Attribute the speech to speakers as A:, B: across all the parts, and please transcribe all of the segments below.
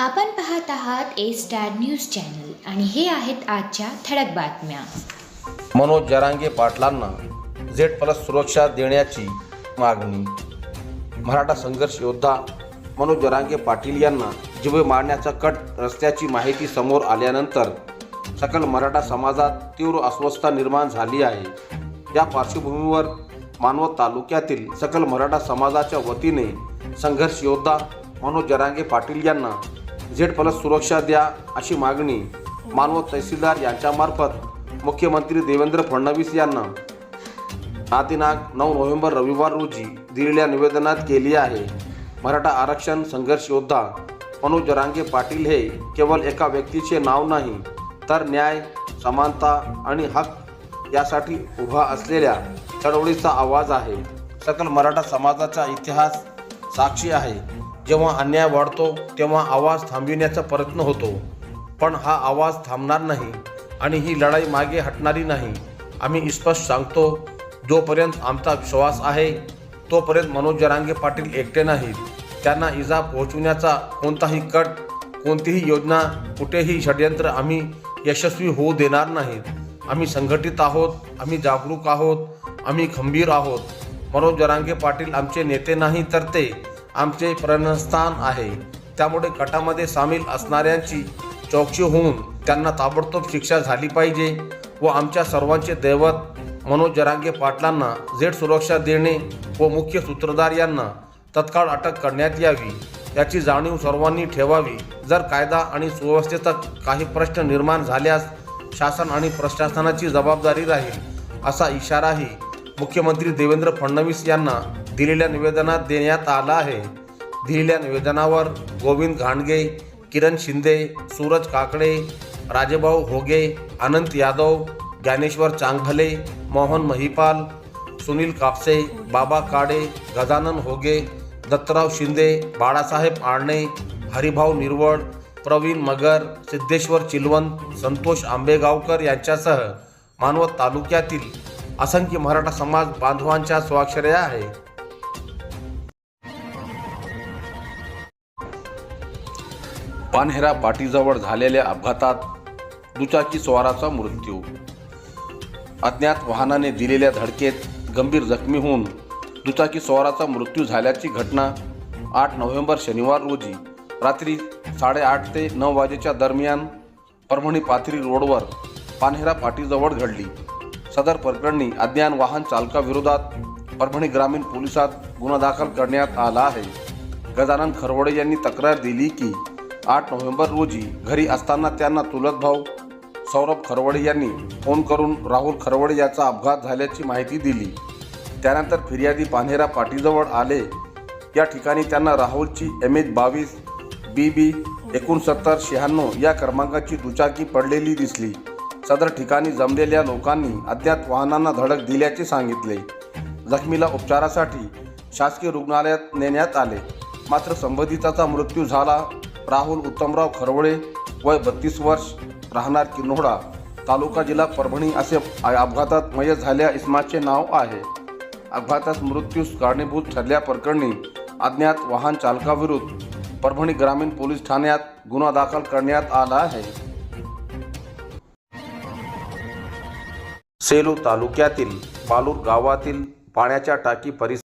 A: आपण पाहत आहात ए स्टार न्यूज चॅनल आणि हे आहेत आजच्या ठळक बातम्या.
B: मनोज जरांगे पाटलांना झेड प्लस सुरक्षा देण्याची मागणी. मराठा संघर्ष योद्धा मनोज जरांगे पाटील यांना जीवे मारण्याचा कट रस्त्याची माहिती समोर आल्यानंतर सकल मराठा समाजात तीव्र अस्वस्थता निर्माण झाली आहे. या पार्श्वभूमीवर मानवत तालुक्यातील सकल मराठा समाजाच्या वतीने संघर्ष योद्धा मनोज जरांगे पाटील यांना झेड प्लस सुरक्षा द्या अशी मागणी मानव तहसीलदार यांच्यामार्फत मुख्यमंत्री देवेंद्र फडणवीस यांना. हा नऊ नोव्हेंबर रविवार रोजी दिलेल्या निवेदनात केली आहे. मराठा आरक्षण संघर्ष योद्धा मनोज जरांगे पाटील हे केवळ एका व्यक्तीचे नाव नाही तर न्याय समानता आणि हक यासाठी उभा असलेल्या चळवळीचा आवाज आहे. सकल मराठा समाजाचा इतिहास साक्षी आहे. जेव्हा अन्याय वाढतो तेव्हा आवाज थांबविण्याचा प्रयत्न होतो. पण हा आवाज थांबणार नाही आणि ही लढाई मागे हटणारी नाही. आम्ही स्पष्ट सांगतो जोपर्यंत आमचा विश्वास आहे तोपर्यंत मनोज जरांगे पाटील एकटे नाहीत. त्यांना इजा पोहोचविण्याचा कोणताही कट कोणतीही योजना कुठेही षडयंत्र आम्ही यशस्वी होऊ देणार नाहीत. आम्ही संघटित आहोत आम्ही जागरूक आहोत आम्ही खंबीर आहोत. मनोज जरांगे पाटील आमचे नेते नाही तर ते आमचे प्रेरणास्थान आहे. त्यामुळे गटामध्ये सामील असणाऱ्यांची चौकशी होऊन त्यांना ताबडतोब शिक्षा झाली पाहिजे व आमच्या सर्वांचे दैवत मनोज जरांगे पाटलांना झेड सुरक्षा देणे व मुख्य सूत्रधार यांना तत्काळ अटक करण्यात यावी याची जाणीव सर्वांनी ठेवावी. जर कायदा आणि सुव्यवस्थेचा काही प्रश्न निर्माण झाल्यास शासन आणि प्रशासनाची जबाबदारी राहील असा इशाराही मुख्यमंत्री देवेंद्र फडणवीस यांना दिलेल्या निवेदनात देण्यात आला आहे. दिलेल्या निवेदनावर गोविंद घांडगे किरण शिंदे सूरज काकडे राजेभाऊ होगे अनंत यादव ज्ञानेश्वर चांगभले मोहन महिपाल सुनील कापसे बाबा काडे गजानन होगे दत्तराव शिंदे बाळासाहेब आळणे हरिभाऊ निरवड प्रवीण मगर सिद्धेश्वर चिलवंत संतोष आंबेगावकर यांच्यासह मानवत तालुक्यातील असंख्य मराठा समाज बांधवांच्या स्वाक्षऱ्या आहे पानहेरा पाटीजवळ झालेल्या अपघातात दुचाकी स्वाराचा मृत्यू. अज्ञात वाहनाने दिलेल्या धडकेत गंभीर जखमी होऊन दुचाकी स्वाराचा मृत्यू झाल्याची घटना आठ नोव्हेंबर शनिवार रोजी रात्री साडेआठ ते नऊ वाजेच्या दरम्यान परभणी पाथरी रोडवर पानहेरा पाटीजवळ घडली. सदर प्रकरणी अज्ञान वाहन चालकाविरोधात परभणी ग्रामीण पोलिसात गुन्हा दाखल करण्यात आला आहे. गजानन खरवडे यांनी तक्रार दिली की आठ नोव्हेंबर रोजी घरी असताना त्यांना चुलत भाऊ सौरभ खरवडे यांनी फोन करून राहुल खरवडे याचा अपघात झाल्याची माहिती दिली. त्यानंतर फिर्यादी पान्हेरा पाटीजवळ आले. या ठिकाणी त्यांना राहुलची एम एच बावीस बी बी एकोणसत्तर शहाण्णव या क्रमांकाची दुचाकी पडलेली दिसली. सदर ठिकाणी जमलेल्या लोकांनी अज्ञात वाहनांना धडक दिल्याचे सांगितले. जखमीला उपचारासाठी शासकीय रुग्णालयात नेण्यात आले. मात्र संबंधिताचा मृत्यू झाला राहुल उत्तमराव खरवळे वय बत्तीस वर्ष राहणार किन्होडा तालुका जिल्हा परभणी असे अपघातात मय झाल्या इस्माचे नाव आहे. अपघातात मृत्यूस कारणीभूत ठरल्याप्रकरणी अज्ञात वाहन चालकाविरुद्ध परभणी ग्रामीण पोलीस ठाण्यात गुन्हा दाखल करण्यात आला आहे. सेलू तालुक्यातील पालूर गावातील पाण्याच्या टाकी परिसर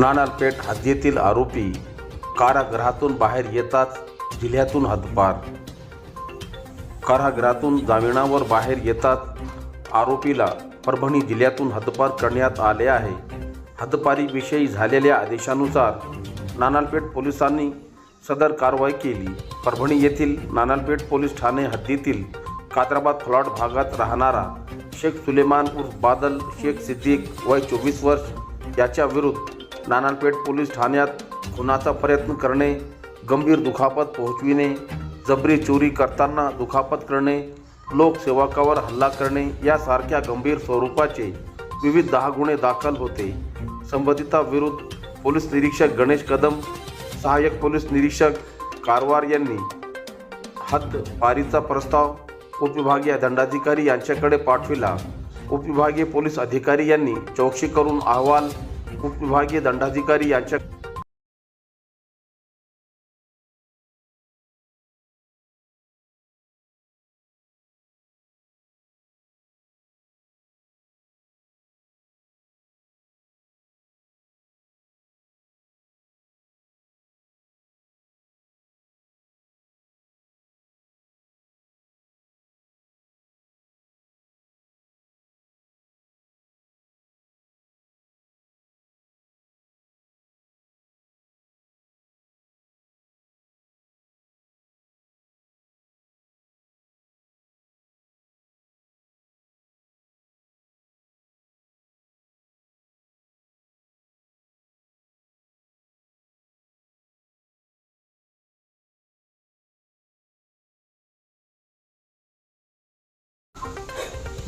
B: नाणारपेठ हद्दीतील आरोपी कारागृहातून बाहेर येताच जिल्ह्यातून हद्दपार. कारागृहातून जामिनावर बाहेर येतात आरोपीला परभणी जिल्ह्यातून हद्दपार करण्यात आले आहे. हद्दपारीविषयी झालेल्या आदेशानुसार नानालपेठ पोलिसांनी सदर कारवाई केली. परभणी येथील नानालपेठ पोलीस ठाणे हद्दीतील कादराबाद फ्लॉट भागात राहणारा शेख सुलेमान उर्फ बादल शेख सिद्दीक वय चोवीस वर्ष याच्या विरुद्ध नानालपेठ पोलीस ठाण्यात खुनाचा प्रयत्न करणे गंभीर दुखापत पोहोचविणे जबरी चोरी करताना दुखापत करणे लोकसेवकावर हल्ला करणे यासारख्या गंभीर स्वरूपाचे विविध दहा गुन्हे दाखल होते. संबंधिताविरुद्ध पोलीस निरीक्षक गणेश कदम सहाय्यक पोलीस निरीक्षक कारवार यांनी हद्दपारीचा प्रस्ताव उपविभागीय दंडाधिकारी यांच्याकडे पाठविला. उपविभागीय पोलीस अधिकारी यांनी चौकशी करून अहवाल उपविभागीय दंडाधिकारी यांच्या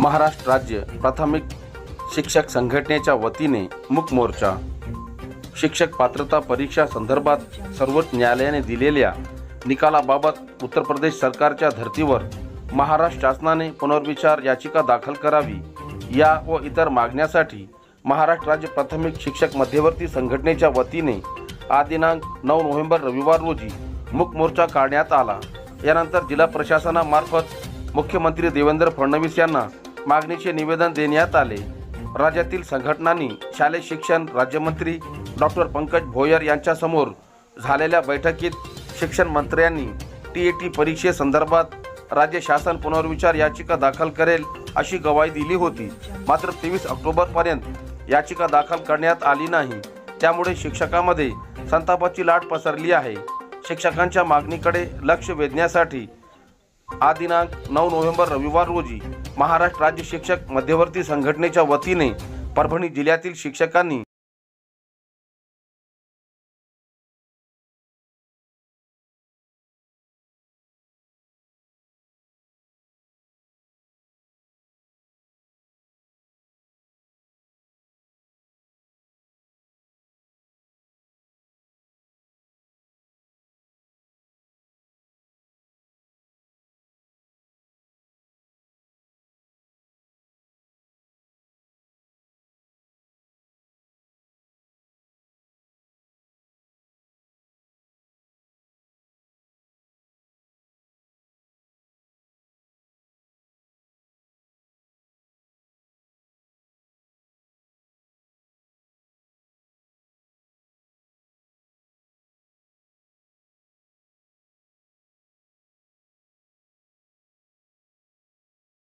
B: महाराष्ट्र राज्य प्राथमिक शिक्षक संघटनेच्या वतीने मुक मोर्चा. शिक्षक पात्रता परीक्षा संदर्भात सर्वोच्च न्यायालयाने दिलेल्या निकालाबाबत उत्तर प्रदेश सरकारच्या धर्तीवर महाराष्ट्र शासनाने पुनर्विचार याचिका दाखल करावी या व इतर मागण्यासाठी महाराष्ट्र राज्य प्राथमिक शिक्षक मध्यवर्ती संघटनेच्या वतीने आज दिनांक नऊ नोव्हेंबर रविवार रोजी मुक मोर्चा काढण्यात आला. यानंतर जिल्हा प्रशासनामार्फत मुख्यमंत्री देवेंद्र फडणवीस यांना मागणीचे निवेदन देण्यात आले. राज्यातील संघटनांनी शालेय शिक्षण राज्यमंत्री डॉक्टर पंकज भोयर यांच्यासमोर झालेल्या बैठकीत शिक्षण मंत्र्यांनी टी ए टी परीक्षेसंदर्भात राज्य शासन पुनर्विचार याचिका दाखल करेल अशी गवाही दिली होती. मात्र तेवीस ऑक्टोबरपर्यंत याचिका दाखल करण्यात आली नाही. त्यामुळे शिक्षकामध्ये संतापाची लाट पसरली आहे. शिक्षकांच्या मागणीकडे लक्ष वेधण्यासाठी आदिनांक दिनांक नऊ नोव्हेंबर रविवार रोजी महाराष्ट्र राज्य शिक्षक मध्यवर्ती संघटनेच्या वतीने परभणी जिल्ह्यातील शिक्षकांनी